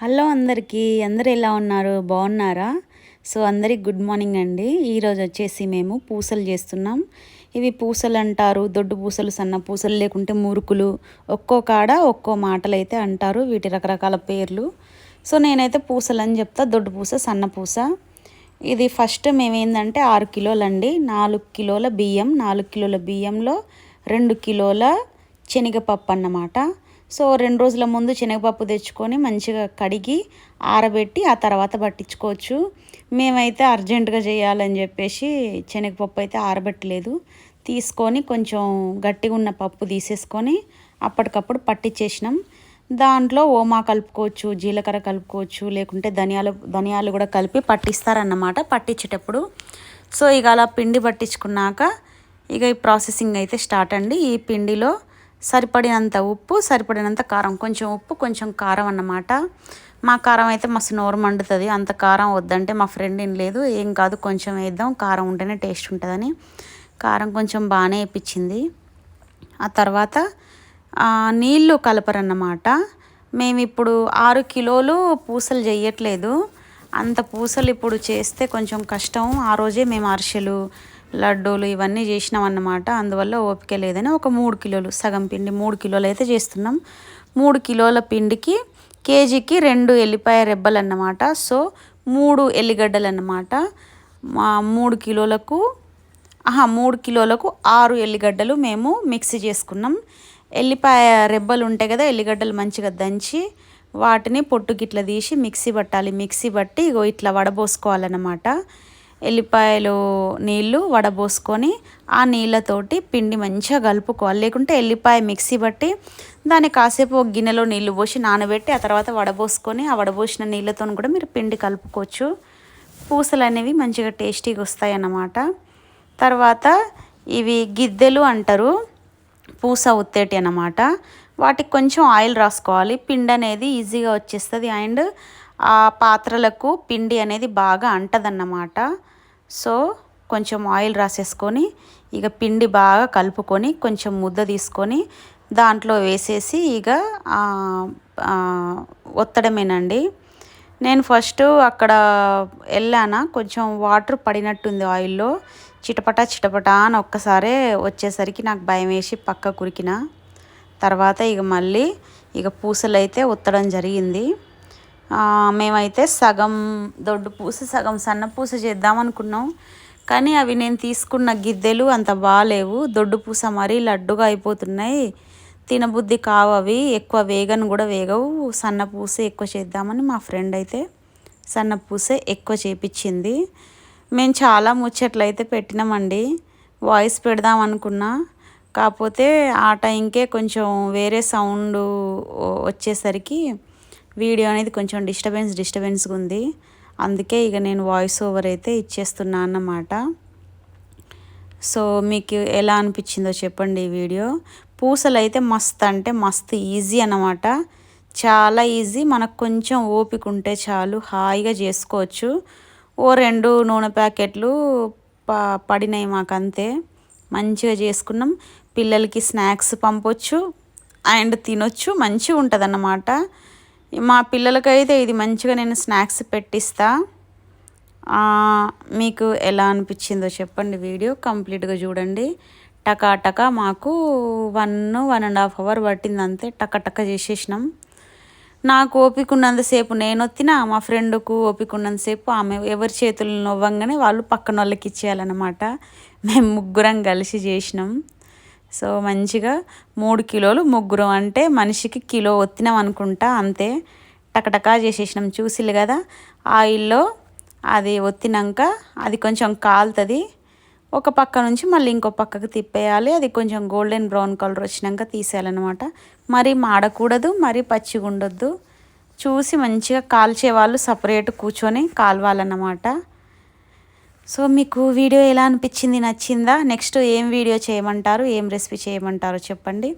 Hello అందరికీ. అందరు ఎలా ఉన్నారు? బాగున్నారా? సో అందరికి గుడ్ మార్నింగ్ అండి. ఈరోజు వచ్చేసి మేము పూసలు చేస్తున్నాం. ఇవి పూసలు అంటారు. దొడ్డు పూసలు సన్న పూసలు లేకుంటే మురుకులు. ఒక్కో కాడ ఒక్కో మాటలు అయితే అంటారు. వీటి రకరకాల పేర్లు. సో నేనైతే పూసలు అని చెప్తా. దొడ్డు పూస సన్న పూస. ఇది ఫస్ట్ మేమేందంటే ఆరు కిలోలండి. నాలుగు కిలోల బియ్యం. నాలుగు కిలోల బియ్యంలో రెండు కిలోల శనగపప్పు అన్నమాట. సో రెండు రోజుల ముందు శనగపప్పు తెచ్చుకొని మంచిగా కడిగి ఆరబెట్టి ఆ తర్వాత పట్టించుకోవచ్చు. మేమైతే అర్జెంటుగా చేయాలని చెప్పేసి శనగపప్పు అయితే ఆరబెట్టలేదు. తీసుకొని కొంచెం గట్టిగా ఉన్న పప్పు తీసేసుకొని అప్పటికప్పుడు పట్టించేసినాం దాంట్లో ఓమా కలుపుకోవచ్చు జీలకర్ర కలుపుకోవచ్చు లేకుంటే ధనియాలు ధనియాలు కూడా కలిపి పట్టిస్తారన్నమాట పట్టించేటప్పుడు సో ఇక అలా పిండి పట్టించుకున్నాక ఇక ఈ ప్రాసెసింగ్ అయితే స్టార్ట్ అండి. ఈ పిండిలో సరిపడినంత ఉప్పు సరిపడినంత కారం. కొంచెం ఉప్పు కొంచెం కారం అన్నమాట. మా కారం అయితే మస్తు నోరు మండుతుంది. అంత కారం వద్దంటే మా ఫ్రెండ్ ఏం లేదు. ఏం కాదు కొంచెం వేద్దాం. కారం ఉంటేనే టేస్ట్ ఉంటుందని. కారం కొంచెం బాగానే వేయించింది ఆ తర్వాత నీళ్ళు కలపరన్నమాట. మేము ఇప్పుడు ఆరు కిలోలు పూసలు చేయట్లేదు అంత పూసలు ఇప్పుడు చేస్తే కొంచెం కష్టం. ఆ రోజే మేము అరిసెలు లడ్డూలు ఇవన్నీ చేసినాం అన్నమాట అందువల్ల ఓపిక లేదని ఒక మూడు కిలోలు సగం పిండి మూడు కిలోలు అయితే చేస్తున్నాం. మూడు కిలోల పిండికి కేజీకి రెండు ఎల్లిపాయ రెబ్బలు అన్నమాట సో మూడు ఎల్లిగడ్డలు అన్నమాట మా మూడు కిలోలకు ఆహా మూడు కిలోలకు ఆరు ఎల్లిగడ్డలు మేము మిక్సీ చేసుకున్నాం. ఎల్లిపాయ రెబ్బలు ఉంటాయి కదా ఎల్లిగడ్డలు మంచిగా దంచి వాటిని పొట్టు గిట్ల తీసి మిక్సీ పట్టాలి. మిక్సీ పట్టి ఇగో ఇట్లా వడబోసుకోవాలన్నమాట. ఎల్లిపాయలు నీళ్ళు వడబోసుకొని ఆ నీళ్ళతోటి పిండి మంచిగా కలుపుకోవాలి. లేకుంటే ఎల్లిపాయ మిక్సీ బట్టి దాన్ని కాసేపు ఒక గిన్నెలో నీళ్ళు పోసి నానబెట్టి ఆ తర్వాత వడబోసుకొని ఆ వడబోసిన నీళ్ళతో కూడా మీరు పిండి కలుపుకోవచ్చు. పూసలు అనేవి మంచిగా టేస్టీగా వస్తాయి అన్నమాట తర్వాత ఇవి గిద్దెలు అంటారు పూస ఉత్తేటి అన్నమాట. వాటికి కొంచెం ఆయిల్ రాసుకోవాలి. పిండి అనేది ఈజీగా వచ్చేస్తుంది. అండ్ ఆ పాత్రలకు పిండి అనేది బాగా అంటదన్నమాట. సో కొంచెం ఆయిల్ రాసేసుకొని ఇక పిండి బాగా కలుపుకొని కొంచెం ముద్ద తీసుకొని దాంట్లో వేసేసి ఇక ఒత్తడమేనండి. నేను ఫస్ట్ అక్కడ వెళ్ళానా కొంచెం వాటర్ పడినట్టుంది ఆయిల్లో. చిటపట చిటపట అని ఒక్కసారే వచ్చేసరికి నాకు భయం వేసి పక్క కురికిన. తర్వాత ఇక మళ్ళీ ఇక పూసలు అయితే ఉత్తడం జరిగింది. మేమైతే సగం దొడ్డు పూస సగం సన్న పూస చేద్దాం అనుకున్నాం కానీ అవి నేను తీసుకున్న గిద్దెలు అంత బాగాలేవు. దొడ్డు పూస మరీ లడ్డుగా అయిపోతున్నాయి. తినబుద్ధి కావు అవి. ఎక్కువ వేగను కూడా వేగవు. సన్న పూస ఎక్కువ చేద్దామని మా ఫ్రెండ్ అయితే సన్న పూసే ఎక్కువ చేపించింది. మేము చాలా ముచ్చట్లు అయితే పెట్టినామండి. వాయిస్ పెడదాం అనుకున్నా. కాకపోతే ఆ టైంకే కొంచెం వేరే సౌండ్ వచ్చేసరికి వీడియో అనేది కొంచెం డిస్టర్బెన్స్ డిస్టర్బెన్స్గా ఉంది. అందుకే ఇక నేను వాయిస్ ఓవర్ అయితే ఇచ్చేస్తున్నా అన్నమాట. సో మీకు ఎలా అనిపించిందో చెప్పండి ఈ వీడియో. పూసలు అయితే మస్త్ అంటే మస్తు ఈజీ అన్నమాట. చాలా ఈజీ మనకు కొంచెం ఓపిక ఉంటే చాలు హాయిగా చేసుకోవచ్చు. ఓ రెండు నూనె ప్యాకెట్లు ప పడినాయి మాకు అంతే మంచిగా చేసుకున్నాం. పిల్లలకి స్నాక్స్ పంపొచ్చు అండ్ తినొచ్చు మంచిగా ఉంటుంది అన్నమాట మా పిల్లలకైతే ఇది మంచిగా నేను స్నాక్స్ పెట్టిస్తా. మీకు ఎలా అనిపించిందో చెప్పండి వీడియో కంప్లీట్గా చూడండి. టకాటక మాకు one one and half hour పట్టింది అంతే టకాటక చేసేసినాం. నాకు ఓపిక ఉన్నంతసేపు నేను వచ్చిన మా ఫ్రెండ్కు ఓపిక ఉన్నంతసేపు ఆమె ఎవరి చేతులు నవ్వంగానే వాళ్ళు పక్కన వాళ్ళకి ఇచ్చేయాలన్నమాట. మేము ముగ్గురం కలిసి చేసినాం. సో మంచిగా మూడు కిలోలు ముగ్గురు అంటే మనిషికి కిలో ఒత్తినాం అనుకుంటా అంతే. టకటకా చేసేసినాం చూసిల్లు కదా. ఆయిల్లో అది ఒత్తినాక అది కొంచెం కాలుతుంది. ఒక పక్క నుంచి మళ్ళీ ఇంకో పక్కకు తిప్పేయాలి. అది కొంచెం గోల్డెన్ బ్రౌన్ కలర్ వచ్చినాక తీసేయాలన్నమాట. మరి మాడకూడదు మరి పచ్చిగా ఉండొద్దు చూసి మంచిగా కాల్చే వాళ్ళు సపరేట్ కూర్చొని కాలవాలన్నమాట. సో మీకు వీడియో ఎలా అనిపించింది? నచ్చిందా? నెక్స్ట్ ఏం వీడియో చేయమంటారు? ఏం రెసిపీ చేయమంటారు? చెప్పండి.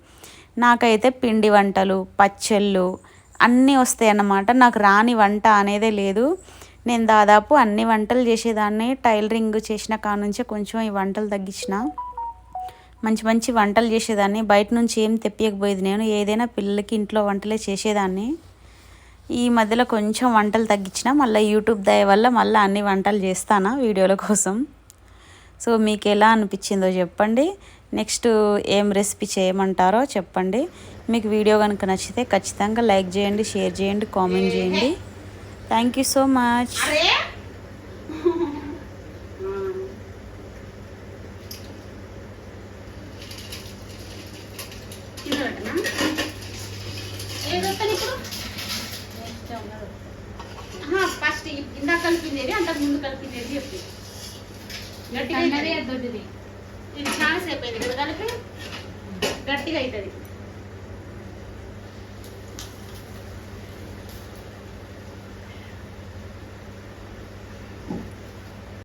నాకైతే పిండి వంటలు పచ్చళ్ళు అన్నీ వస్తాయి అన్నమాట. నాకు రాని వంట అనేదే లేదు. నేను దాదాపు అన్ని వంటలు చేసేదాన్ని. టైలరింగ్ చేసిన కానుంచే కొంచెం ఈ వంటలు తగ్గించిన. మంచి మంచి వంటలు చేసేదాన్ని. బయట నుంచి ఏం తెప్పియకపోయేది నేను. ఏదైనా పిల్లలకి ఇంట్లో వంటలే చేసేదాన్ని. ఈ మధ్యలో కొంచెం వంటలు తగ్గించిన మళ్ళీ యూట్యూబ్ దయ వల్ల మళ్ళీ అన్ని వంటలు చేస్తానా వీడియోల కోసం. సో మీకు ఎలా అనిపించిందో చెప్పండి. నెక్స్ట్ ఏం రెసిపీ చేయమంటారో చెప్పండి. మీకు వీడియో కనుక నచ్చితే ఖచ్చితంగా లైక్ చేయండి షేర్ చేయండి కామెంట్ చేయండి. Thank you so much. First ఇందాక కలిపిందేది అంతకు ముందు కలిపిందేది చెప్పు. గట్టిగా ఇది చాలా సేపు అయింది కదా కలిపి? గట్టిగా అవుతుంది.